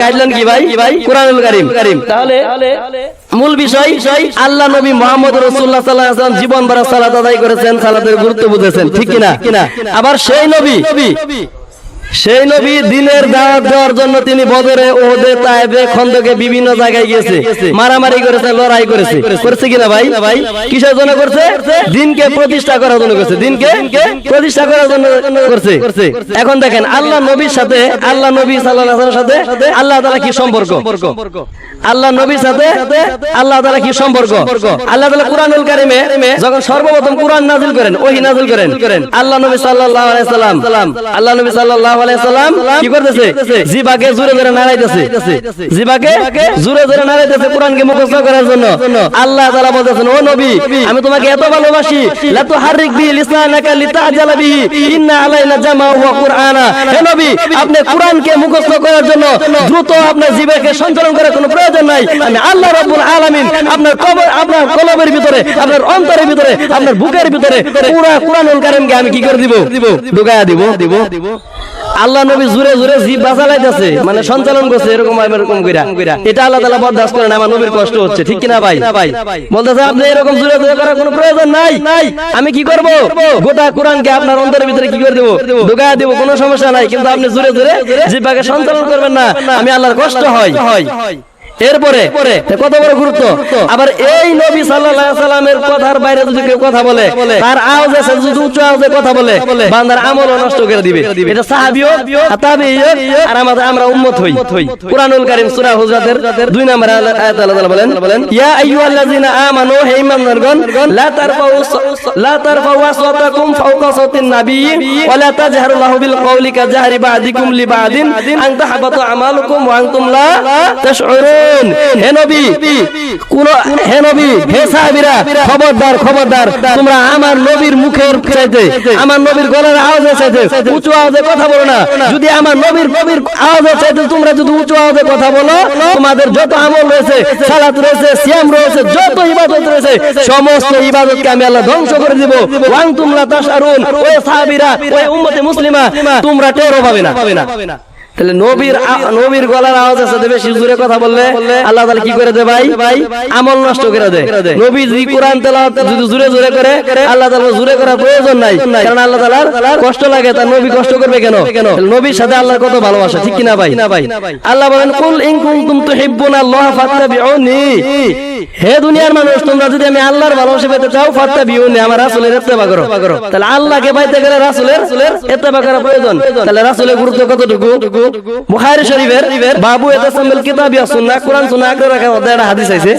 Guideline কি ভাই? ভাই কোরআনুল কারিম কারিম তাহলে মূল বিষয় আল্লাহ নবী মোহাম্মদ জীবন ভরা সালাত আদায় করেছেন সালাতের গুরুত্ব বুঝেছেন। ঠিক কিনা? কিনা? আবার সেই নবী সেই নবী দিনের দাওয়াত দেওয়ার জন্য তিনি বদরে ওহদে তাইবে খন্দকে বিভিন্ন জায়গায় গিয়েছে। মারামারি করেছে লড়াই করেছে। করেছে। কিনা ভাই? ভাই? কিসের জন্য করছে? দিনকে প্রতিষ্ঠা করার জন্য করছে। দিনকে প্রতিষ্ঠা করার জন্য করছে। এখন দেখেন আল্লাহ নবীর সাথে আল্লাহ নবী সাল্লাল্লাহু আলাইহি সাথে আল্লাহ তাআলা কি সম্পর্ক? আল্লাহ নবীর সাথে আল্লাহ তাআলা কি সম্পর্ক? আল্লাহ তাআলা কুরআনুল কারিমে যখন সর্বপ্রথম কুরআন নাযিল করেন ওহী নাযিল করেন আল্লাহ নবী সাল্লাল্লাহু আলাইহি সাল্লাম। আল্লাহ নবী সাল্লাল্লাহু সাল্লাম কি করতেছে? জিবাকে জোরে জোরে নাড়াইতেছে। জিবাকে জোরে জোরে নাড়াইতেছে কোরআনকে মুখস্থ করার জন্য। আল্লাহ তাআলা বলতেছেন ও নবী আমি তোমাকে এত ভালোবাসি লা তুহাররিক বি লিসানাকা লিতাজালা বিহি ইন্না আলাইনা জামাউ ওয়া কুরআনা। হে নবী আপনি কোরআনকে মুখস্থ করার জন্য দ্রুত আপনার জিবাকে সঞ্চালন করার কোনো প্রয়োজন নাই। আমি আল্লাহ রাব্বুল আলামিন আপনার কবর আপনার কলবের ভিতরে আপনার অন্তরের ভিতরে আপনার বুকের ভিতরে পুরা কোরআনুল কারীমকে আমি কি করে দিব? ঢুকায়া দিব দিব। আল্লাহ নবী জুরে জুরে জিভ বাঁচালাইতেছে মানে সঞ্চালন করছে এরকম এরকম কইরা। এটা আল্লাহ তাআলা বরদাস্ত করেন, আমার নবীর কষ্ট হচ্ছে, ঠিক কিনা ভাই? বলতেছে, আপনি এরকম জুরে জুরে করার কোনো প্রয়োজন নাই। আমি কি করব? গোটা কোরআনকে আপনার অন্তরের ভিতরে কি করে দেব? ঢুকায় দেব, কোনো সমস্যা নাই, কিন্তু আপনি জুরে জুরে জীবাকে সঞ্চালন করবেন না। আমি আল্লাহর কষ্ট হয়। এরপরে কত বড় গুরুত্ব? আবার এই নবী সাল্লামের কথার বাইরে যদি কেউ কথা বলে তার আওয়াজ আছে যদি উচ্চ আওয়াজে কথা বলে বান্দার আমলও নষ্ট করে দিবে। এটা সাহাবীও তাবেঈও আর আমাদের আমরা উম্মত হই। কুরআনুল কারীম সূরা হুজরাতের 2 নম্বর আয়াত আল্লাহ বলেন বলেন ইয়া আইয়ুহাল্লাযিনা আমানু হে ঈমানদারগণ লা তারফাউ লা তারফাউ আসওয়াতাকুম ফাওকা সাওতিন নাবিয়্যি ওয়া লা তাজহারু লাহু বিল কওলি কাজহারি বা'দিকুম লিবা'দিন আন তাহবাতু আমালুকুম ওয়া আনতুম লা তাশউরুন। হে নবী কোন হে নবী হে সাহাবীরা খবরদার খবরদার তোমরা আমার নবীর মুখের চাইতে আমার নবীর গলার চাইতে উঁচু আওয়াজে কথা বলো না। যদি আমার নবীর নবীর চাইতে তোমরা যদি উঁচু আওয়াজে কথা বলো তোমাদের যত আমল রয়েছে সালাত রয়েছে সিয়াম রয়েছে যত ইবাদত রয়েছে সমস্ত ইবাদতকে আমি আল্লাহ ধ্বংস করে দিব। ওয়াং তোমরা তাশারুন ওই সাহাবীরা ওই উম্মতে মুসলিমা তোমরা টেরও পাবে না। তাহলে নবীর নবীর গলার আওয়াজের সাথে বেশি জোরে কথা বললে আল্লাহ তাআলা কি করে দে ভাই? আমল নষ্ট করে দে। নবী যদি কোরআন তেলাওয়াত যদি জোরে জোরে করে আল্লাহ তাআলা জোরে করার প্রয়োজন নাই। কারণ আল্লাহ তাআলার কষ্ট লাগে তার নবী কষ্ট করবে কেন? তাহলে নবীর সাথে আল্লাহর কত ভালোবাসা ঠিক কি না ভাই? না ভাই আল্লাহ বলেন কুল ইন কুনতুম তুহিব্বুনা আল্লাহ ফাত্তাবিউনি। হে দুনিয়ার মানুষ, তোমরা যদি আমি আল্লাহর ভালোবাসা পেতে চাও ফাত্তা ফাত্তাবিউনি আমার রাসূলের ইত্তেবা করো। তাহলে আল্লাহকে পাইতে গেলে রাসূলের ইত্তেবা করা প্রয়োজন। তাহলে রাসূলের গুরুত্ব কতটুকু? বুখারী শরীফের বাবু এতাসাম্মিল কিতাব সুন্নাহ, কোরআন, সুন্নাহ, আগ্রহ রাখা মধ্যে একটা হাদিস আছে।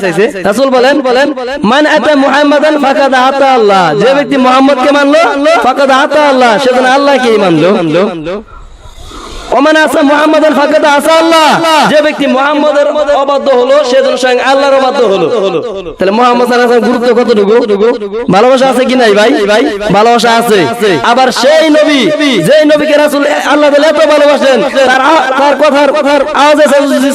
রাসূল বলেন বলেন মান আতা মুহাম্মাদান ফাকাদ আতা আল্লাহ। যে ব্যক্তি মুহাম্মদকে মানলো, ফাকাদ আতা আল্লাহ সেজন্য আল্লাহকে মানলো। আল্লাহ। যে ব্যক্তি অবাধ্য হলো স্বয়ং আল্লাহর অবাধ্য হলো। তাহলে গুরুত্ব কতটুকু? ভালোবাসা আছে কি নাই ভাই? ভালোবাসা আছে। আবার সেই নবী নবীকে আল্লাহ এত ভালোবাসেন, তার কথার কথার আওয়াজে যদি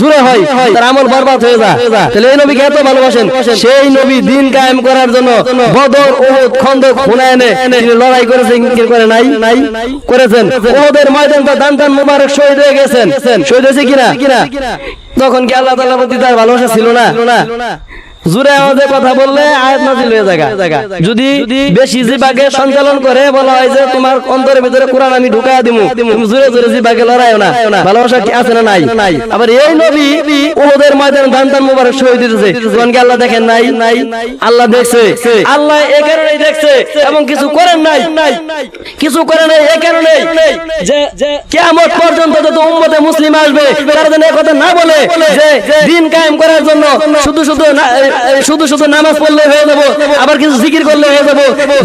জুড়ে হয়, তার আমল বরবাদ হয়ে যায়। তাহলে এই নবীকে এত ভালোবাসেন, সেই নবী দিন কায়েম করার জন্য বদর, উহুদ, খন্দক, হুনায়নে তিনি লড়াই করেছেন কি করে নাই? করেছেন। উহুদের ময়দান তো দান দান মুবারক শহীদ হয়ে গেছেন। শহীদ হয়েছে কিনা? কিনা? তখন কি আল্লাহ তাআলার প্রতি তার ভালোবাসা ছিল না। জুরে আওয়াজে কথা বললে আয়াত নাজিল হয়ে জায়গা যদি বেশি জিবাকে সঞ্চালন করে, বলা হয় যে তোমার অন্তরের ভিতরে কোরআন আমি ঢুকায়া দিমু। তুমি জুরে জুরে জিবাকে লড়াইও না। ভালোবাসা কি আছে না নাই? আবার এই নবী ওদের ময়দান দান দান মুবারক শহীদ দিতেছে তখন কি আল্লাহ দেখেন নাই? নাই আল্লাহ দেখছে। আল্লাহ এই কারণেই দেখছে এবং কিছু করেন নাই। কিছু করে নাই এই কারণে যে কিয়ামত পর্যন্ত যত উম্মতে মুসলিম আসবে, তারা যেন কথা না বলে যে দিন কায়েম করার জন্য শুধু শুধু না- এ- এ- শুধু শুধু নামাজ পড়লে হয়ে যাব, আবার কিছু জিকির করলে হয়ে যাব।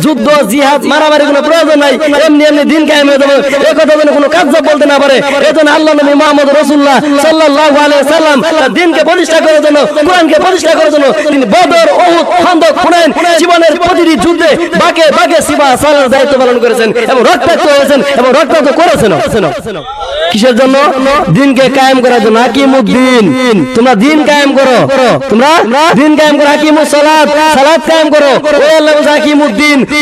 যুদ্ধ জিহাদ মারামারি কোনো প্রয়োজন নাই, এমনি এমনি দিন কায়েম হয়ে যাব। এই কথা যেন কোনো কাজ বলতে না পারে এজন্য আল্লাহ নবী মোহাম্মদ রসুল্লাহ সাল্লাল্লাহু আলাইহি সাল্লাম দিনকে প্রতিষ্ঠা করার জন্য, কোরআনকে প্রতিষ্ঠা করার জন্য তিনি বদর ওহুদ খন্দক, হুনাইন জীবনের প্রতিটি যুদ্ধে বাকে বাকে সিবা, সালার দায়িত্ব পালন করেছেন এবং রক্তাক্ত হয়েছেন এবং রক্তাক্ত করেছেন। কিসের জন্য? দিনকে কায়েম করার জন্য। আকিমুদ্দিন তোমরা দিন কায়েম করো। তোমরা দিন কায়েম করো, হাকিমুস সালাত সালাত কায়েম করো। ও আল্লাহ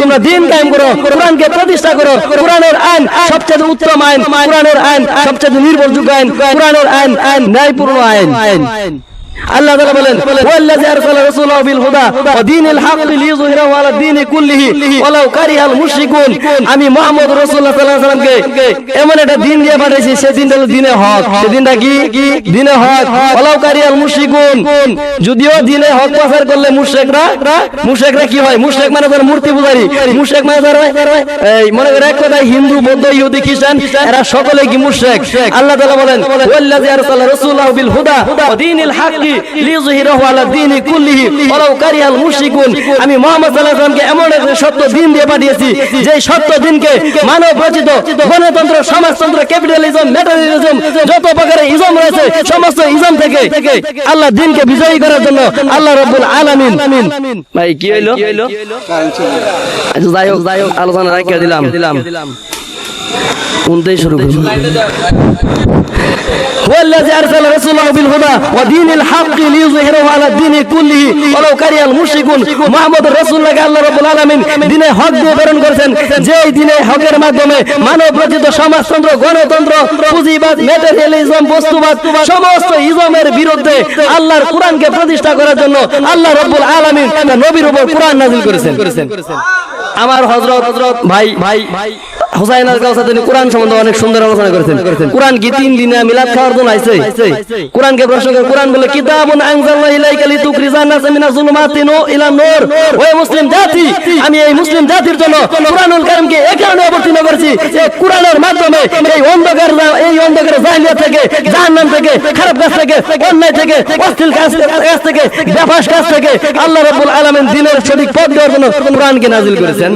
তোমরা দিন কায়েম করো, কোরআনকে প্রতিষ্ঠা করো। কোরআনের আইন সবচেয়ে উত্তম আইন, কোরআনের আইন সবচেয়ে নির্ভরযোগ্য আইন, কোরআনের আইন আইন, ন্যায়পূর্ণ আইন। আল্লাহ বলেন বিল হুদা দীনি কুল্লিহি আমি এমন একটা দিন দিয়ে হলো দিনে হক। কি? দিনে হক। যদিও দিনে হক প্রচার করলে মুশরিকরা মুশরিকরা কি হয়? মুশরিক মানে ধর মূর্তি পূজারী। মুশরিক মানে ধর, এই মনে করে এক কথায় হিন্দু, বৌদ্ধ, ইহুদি, খ্রিস্টান, এরা সকলে কি মুশরিক? আল্লাহ তাআলা বলেন, ওয়াল্লাযী আরসালা রাসূলাহু বিল হুদা ওয়া দীনিল হাক্কি আমি মুহাম্মদ সাল্লাল্লাহু আলাইহি এমন এক সত্য দিন দিয়ে পাঠিয়েছি যে সত্য দিনকে মানব সমাজতন্ত্র ক্যাপিটালিজম ম্যাটারিয়ালিজম যত প্রকারের ইজম রয়েছে, সমস্ত থেকে আল্লাহ দিনকে বিজয়ী করার জন্য আল্লাহ রাব্বুল আলামিন। ভাই, কি হইল? আচ্ছা যাই হোক, যাই আলোচনা রাখিয়া দিলাম। দিলাম শুরু করব هو الذي أرسل رسوله بالهدى ودين الحق ليظهره على الدين كله ولو كره المشركون محمد رسول الله আল্লাহ রাব্বুল আলামিন দিনে হক দিয়ে প্রেরণ করেছেন যেই দিনে হকের মাধ্যমে মানব রচিত সমাজতন্ত্র গণতন্ত্র পুঁজিবাদ ম্যাটেরিয়ালিজম বস্তুবাদ সমস্ত ইজমের বিরুদ্ধে আল্লাহর কোরআনকে প্রতিষ্ঠা করার জন্য আল্লাহ রাব্বুল আলামিন তার নবীর উপর কোরআন নাযিল করেছেন আমার হযরত হযরত ভাই ভাই ভাই হুসাইন আল সম্বন্ধে অনেক সুন্দর আলোচনা করেছেন। কোরআন কি তিন দিনে মিলাদ খাওয়ার জন্য আইছে? বলে, কিতাবুন আনজালনা ইলাইকা লিতুখরিজান মুসলিম জাতি, আমি এই মুসলিম জাতির জন্য কোরআনুল কারীমকে এই কারণে মাধ্যমে এই অন্ধকার থেকে খারাপ কাজ থেকে, অন্যায় থেকে অশ্লীল কাজ কাজ থেকে, বেফাস কাজ আল্লাহ রাব্বুল আলামিন দিনের সঠিক পথ দেওয়ার জন্য কোরআনকে নাজিল করেছেন।